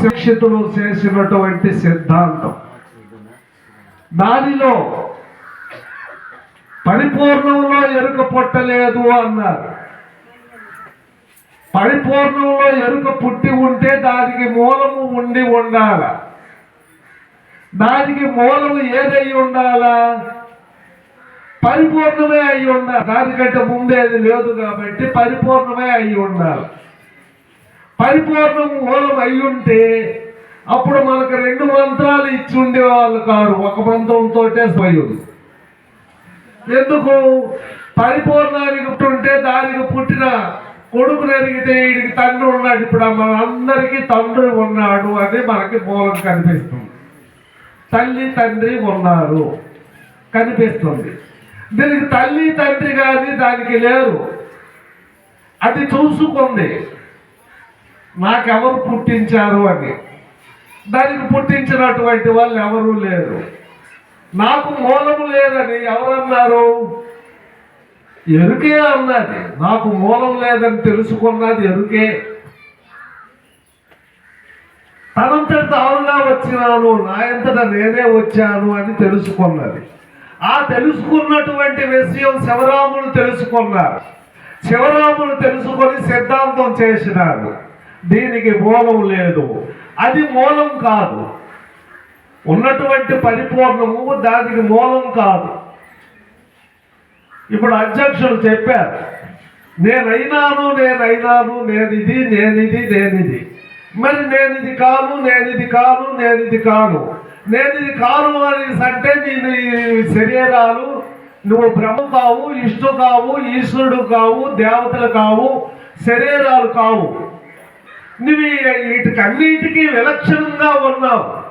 శిక్షితులు చేసినటువంటి సిద్ధాంతం. దానిలో పరిపూర్ణంలో ఎరుక పుట్టలేదు అన్నారు. పరిపూర్ణంలో ఎరుక పుట్టి ఉంటే దానికి మూలము ఉండి ఉండాల? దానికి మూలము ఏదై ఉండాలా? పరిపూర్ణమే అయి ఉండాలి. దానికంటే ముందేది లేదు కాబట్టి పరిపూర్ణమే అయి ఉండాలి. పరిపూర్ణం మూలం అయ్యుంటే ఉంటే అప్పుడు మనకు రెండు మంత్రాలు ఇచ్చి ఉండేవాళ్ళు కారు. ఒక మంత్రంతో స్వయుడు ఎందుకు? పరిపూర్ణానికి ఉంటే దానికి పుట్టిన కొడుకు నెరిగితే వీడికి తండ్రి ఉన్నాడు. ఇప్పుడు మన అందరికీ తండ్రి ఉన్నాడు అని మనకి మూలం కనిపిస్తుంది. తల్లి తండ్రి ఉన్నారు. కనిపిస్తుంది. దీనికి తల్లి తండ్రి కానీ దానికి లేరు. అది చూసుకుంది. నాకెవరు పుట్టించారు అని. దానికి పుట్టించినటువంటి వాళ్ళు ఎవరూ లేరు. నాకు మూలము లేదని ఎవరన్నారు? ఎరుకే అన్నది. నాకు మూలం లేదని తెలుసుకున్నది ఎరుకే. తనంతట తానుగా వచ్చినాను నా ఎంతట నేనే వచ్చాను అని తెలుసుకున్నది. ఆ తెలుసుకున్నటువంటి విషయం శివరాములు తెలుసుకున్నారు. శివరాములు తెలుసుకొని సిద్ధాంతం చేసినారు. దీనికి మూలం లేదు. అది మూలం కాదు. ఉన్నటువంటి పరిపూర్ణము దానికి మూలం కాదు. ఇప్పుడు అధ్యక్షులు చెప్పారు నేనైనాను నేనైనాను నేనిది నేనిది నేనిది. మరి నేనిది కాను నేనిది కాను నేనిది కాను. నేనిది కాను అనేసి అంటే నేను ఈ శరీరాలు నువ్వు బ్రహ్మ కావు ఇష్టు కావు ఈశ్వరుడు కావు దేవతలు కావు శరీరాలు కావు. నువ్వు ఈ- వీటికన్నిటికీ విలక్షణంగా ఉన్నావు.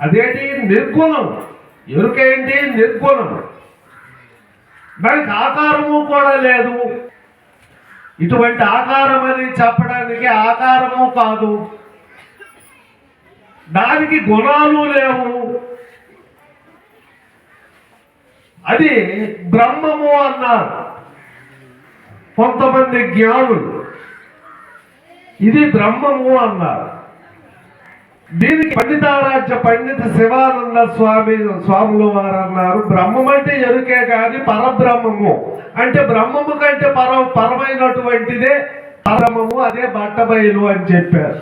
అదేంటి? నిర్గుణం. ఎరుకేంటి నిర్గుణం. దానికి ఆకారము కూడా లేదు. ఇటువంటి ఆకారం అని చెప్పడానికి ఆకారము కాదు. దానికి గుణాలు లేవు. అది బ్రహ్మము అన్నారు. కొంతమంది జ్ఞానులు. ఇది బ్రహ్మము అన్నారు. దీనికి పండితారాజ్య పండిత శివానంద స్వామి స్వాములు వారు అన్నారు బ్రహ్మం అంటే ఎరుకే కాదు పరబ్రహ్మము. అంటే బ్రహ్మము కంటే పర పరమైనటువంటిదే పరమము అదే బట్టబయలు అని చెప్పారు.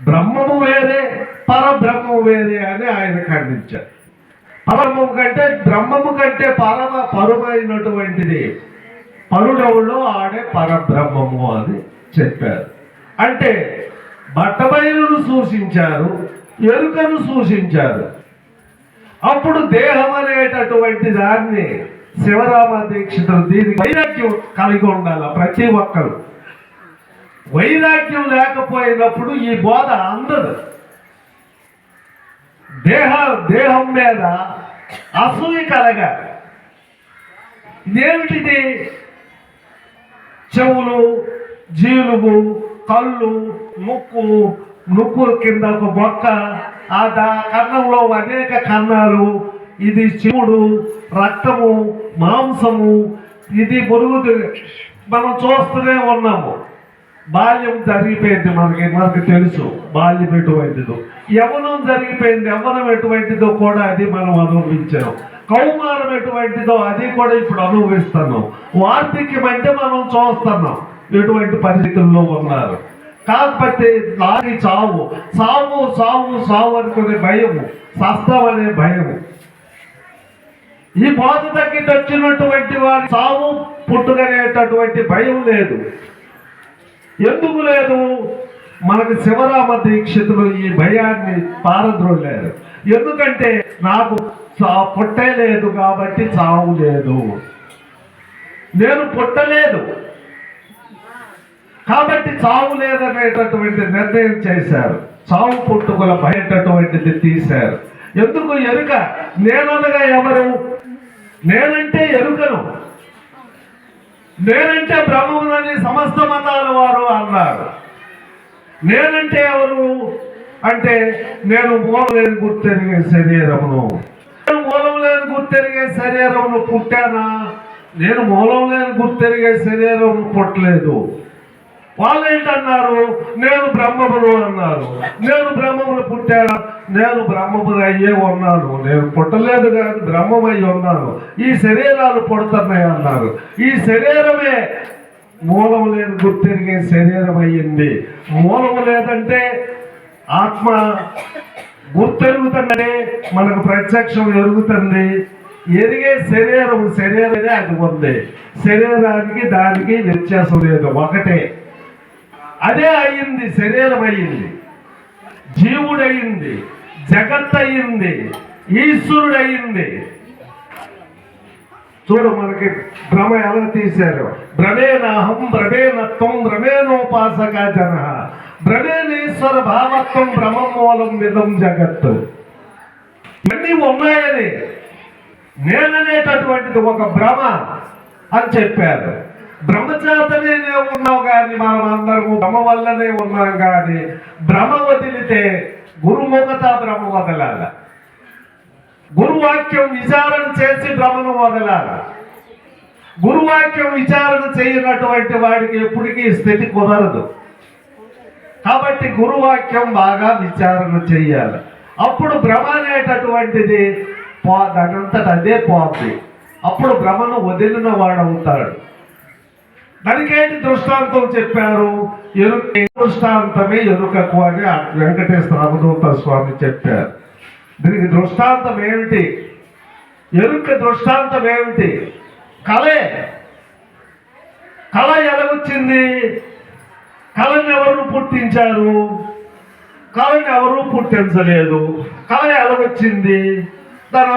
బ్రహ్మము వేరే పరబ్రహ్మము వేరే అని ఆయన ఖండించారు. పరమము కంటే బ్రహ్మము కంటే పరమ పరుమైనటువంటిది పరుడవులో ఆడే పరబ్రహ్మము అని చెప్పారు. అంటే బట్టబయలును సూచించారు ఎరుకను సూచించారు. అప్పుడు దేహం అనేటటువంటి దాన్ని శివరామ దీక్షితులు దీనికి వైరాగ్యం కలిగి ఉండాల ప్రతి ఒక్కరు. వైరాగ్యం లేకపోయినప్పుడు ఈ బోధ అందదు. దేహ దేహం మీద అసూయ కలగాలి. ఇదేమిటిది చెవులు జీలుగు కళ్ళు ముక్కు నుక్కు కింద ఒక బొక్క. ఆ దా కన్నంలో అనేక కన్నాలు ఇది శివుడు రక్తము మాంసము. ఇది పొరుగు మనం చూస్తూనే ఉన్నాము. బాల్యం జరిగిపోయింది మనకి మనకు తెలుసు. బాల్యం ఎటువంటిదో. యవనం జరిగిపోయింది యవనం ఎటువంటిదో కూడా అది మనం అనుభవించాం. కౌమారం ఎటువంటిదో అది కూడా ఇప్పుడు అనుభవిస్తున్నాం. వార్ధక్యం అంటే మనం చూస్తున్నాం. ఎటువంటి పరిస్థితుల్లో ఉన్నారు? కాకపోతే లాగి చావు. సావు సావు సావు అనుకునే భయము. సస్తం అనే భయము. ఈ బాధ తగ్గిట వచ్చినటువంటి వారి సావు పుట్టుకనేటటువంటి భయం లేదు. ఎందుకు లేదు? మనకు శివరామ దీక్షితులు ఈ భయాన్ని పారద్రోలేరు. ఎందుకంటే నాకు చా- పుట్టే లేదు కాబట్టి చావు లేదు. నేను పుట్టలేదు. కాబట్టి చావు లేదనేటటువంటి నిర్ణయం చేశారు. చావు పుట్టుకల బయటటువంటిది తీశారు. ఎందుకు ఎరుక? నేననగా ఎవరు? నేనంటే ఎరుకను. నేనంటే బ్రహ్మమునని సమస్త మతాల వారు అన్నారు. నేనంటే ఎవరు? అంటే నేను మూలం లేని గుర్తెరిగే శరీరమును. నేను మూలం లేని గుర్తెరిగే శరీరమును పుట్టానా? నేను మూలం లేని గుర్తెరిగే శరీరం పుట్టలేదు. వాళ్ళు ఏంటన్నారు నేను బ్రహ్మములు అన్నారు. నేను బ్రహ్మములు పుట్టాను. నేను బ్రహ్మములు అయ్యే ఉన్నాను. నేను పుట్టలేదు కానీ బ్రహ్మమై ఉన్నాను. ఈ శరీరాలు పుడుతున్నాయి అన్నారు. ఈ శరీరమే మూలము లేదు గుర్తిరిగే శరీరం అయ్యింది. మూలము లేదంటే ఆత్మ గుర్తెరుగుతుందంటే మనకు ప్రత్యక్షం ఎరుగుతుంది. ఎరిగే శరీరం శరీరమే అది ఉంది. శరీరానికి దానికి వ్యత్యాసం లేదు. ఒకటే. అదే అయింది శరీరం అయింది జీవుడయింది జగత్ అయింది ఈశ్వరుడు అయింది చూడు మనకి భ్రమ ఎలా తీశారు? భ్రమేనాహం భ్రమేనత్వం భ్రమేనోపాసక జన. భ్రమేనేశ్వర భావత్వం భ్రమమూలం విధం జగత్తు. ఇవన్నీ ఉన్నాయని నేననేటటువంటిది ఒక భ్రమ అని చెప్పారు. బ్రహ్మచేతనే ఉన్నావు కానీ మనం అందరము భ్రమ వల్లనే ఉన్నాం కానీ భ్రమ వదిలితే గురుముఖత భ్రమ వదలాల. గురువాక్యం విచారణ చేసి భ్రమను వదలాల. గురువాక్యం విచారణ చేయనటువంటి వాడికి ఎప్పటికీ స్థితి కుదరదు. కాబట్టి గురువాక్యం బాగా విచారణ చెయ్యాలి అప్పుడు భ్రమ అనేటటువంటిది పో దానంతట అదే పోతుంది అప్పుడు భ్రమను వదిలిన వాడవుతాడు దానికేంటి దృష్టాంతం చెప్పారు? ఎరుక దృష్టాంతమే ఎరుకకు అని ఆ వెంకటేశ్వర అవధూత స్వామి చెప్పారు. దీనికి దృష్టాంతం ఏమిటి? ఎరుక దృష్టాంతం ఏమిటి? కళే. కళ ఎలా వచ్చింది కళని ఎవరు పుట్టించారు? కళని ఎవరు పుట్టించలేదు? కళ ఎలా వచ్చింది దాని